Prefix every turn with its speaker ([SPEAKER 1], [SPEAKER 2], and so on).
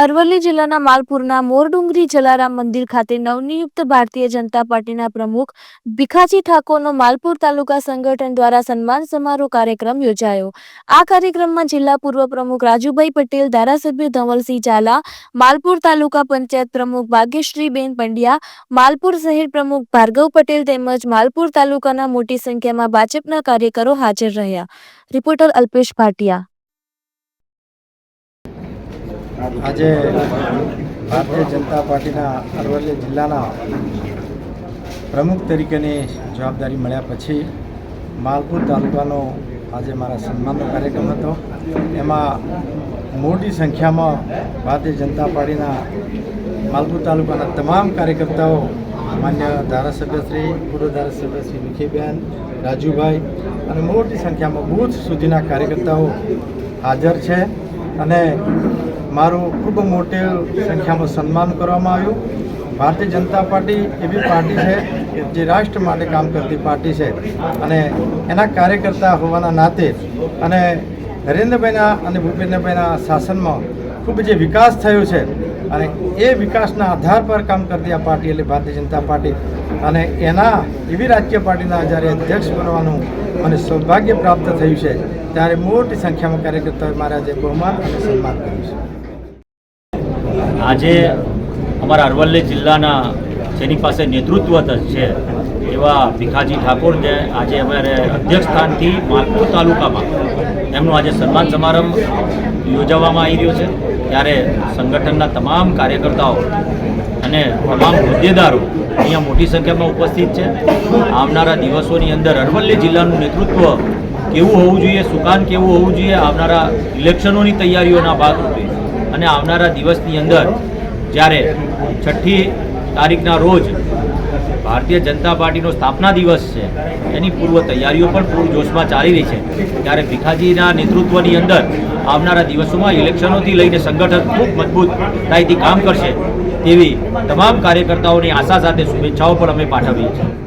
[SPEAKER 1] અરવલ્લી જિલ્લાના માલપુરના મોરડુંગરી જલારામ મંદિર ખાતે નવનિયુક્ત ભારતીય જનતા પાર્ટીના પ્રમુખ ભીખાજી ઠાકોરનો માલપુર તાલુકા સંગઠન દ્વારા સન્માન સમારોહ કાર્યક્રમ યોજાયો. આ કાર્યક્રમમાં જિલ્લા પૂર્વ પ્રમુખ રાજુભાઈ પટેલ, ધારાસભ્ય ધવલસિંહ ઝાલા, માલપુર તાલુકા પંચાયત પ્રમુખ ભાગ્યશ્રીબેન પંડ્યા, માલપુર શહેર પ્રમુખ ભાર્ગવ પટેલ તેમજ માલપુર તાલુકાના મોટી સંખ્યામાં ભાજપના કાર્યકરો હાજર રહ્યા. રિપોર્ટર અલ્પેશ ભાટિયા.
[SPEAKER 2] આજે ભારતીય જનતા પાર્ટીના અરવલ્લી જિલ્લાના પ્રમુખ તરીકેની જવાબદારી મળ્યા પછી માલપુર તાલુકાનો આજે મારા સન્માનનો કાર્યક્રમ હતો. એમાં મોટી સંખ્યામાં ભારતીય જનતા પાર્ટીના માલપુર તાલુકાના તમામ કાર્યકર્તાઓ, માન્ય ધારાસભ્યશ્રી, પૂર્વ ધારાસભ્યશ્રી વિખીબેન રાજુભાઈ અને મોટી સંખ્યામાં બૂથ સુધીના કાર્યકર્તાઓ હાજર છે. અને મારું ખૂબ મોટી સંખ્યામાં સન્માન કરવામાં આવ્યું. ભારતીય જનતા પાર્ટી એવી પાર્ટી છે જે રાષ્ટ્ર માટે કામ કરતી પાર્ટી છે. અને એના કાર્યકર્તા હોવાના નાતે અને નરેન્દ્રભાઈના અને ભૂપેન્દ્રભાઈના શાસનમાં ખૂબ જે વિકાસ થયો છે અને એ વિકાસના આધાર પર કામ કરતી આ પાર્ટી એટલે ભારતીય જનતા પાર્ટી. અને એના એવી રાજકીય પાર્ટીના જ્યારે અધ્યક્ષ બનવાનું મને સૌભાગ્ય પ્રાપ્ત થયું છે, ત્યારે મોટી સંખ્યામાં કાર્યકર્તાઓએ મારા જે બહુમાન અને સન્માન કર્યું છે.
[SPEAKER 3] આજે અમારા અરવલ્લી જિલ્લાના જેની પાસે નેતૃત્વ છે, એવા ભીખાજી ઠાકોર જે આજે અમારે અધ્યક્ષ સ્થાનથી માલપુર તાલુકામાં એમનો આજે સન્માન સમારંભ યોજવામાં આવી રહ્યો છે. ત્યારે સંગઠનના તમામ કાર્યકર્તાઓ અને તમામ હોદ્દેદારો અહીંયા મોટી સંખ્યામાં ઉપસ્થિત છે. આવનારા દિવસોની અંદર અરવલ્લી જિલ્લાનું નેતૃત્વ કેવું હોવું જોઈએ, સુકાન કેવું હોવું જોઈએ, આવનારા ઇલેક્શનોની તૈયારીઓના ભાગરૂપે અને આવનારા દિવસની અંદર જ્યારે છઠ્ઠી તારીખના રોજ ભારતીય જનતા પાર્ટીનો સ્થાપના દિવસ છે, એની પૂર્વ તૈયારીઓ પણ પૂરજોશમાં ચાલી રહી છે. ત્યારે ભીખાજીના નેતૃત્વની અંદર આવનારા દિવસોમાં ઇલેક્શનોથી લઈને સંગઠન ખૂબ મજબૂત મજબૂતાઈથી કામ કરશે તેવી તમામ કાર્યકર્તાઓની આશા સાથે શુભેચ્છાઓ પણ અમે પાઠવીએ છીએ.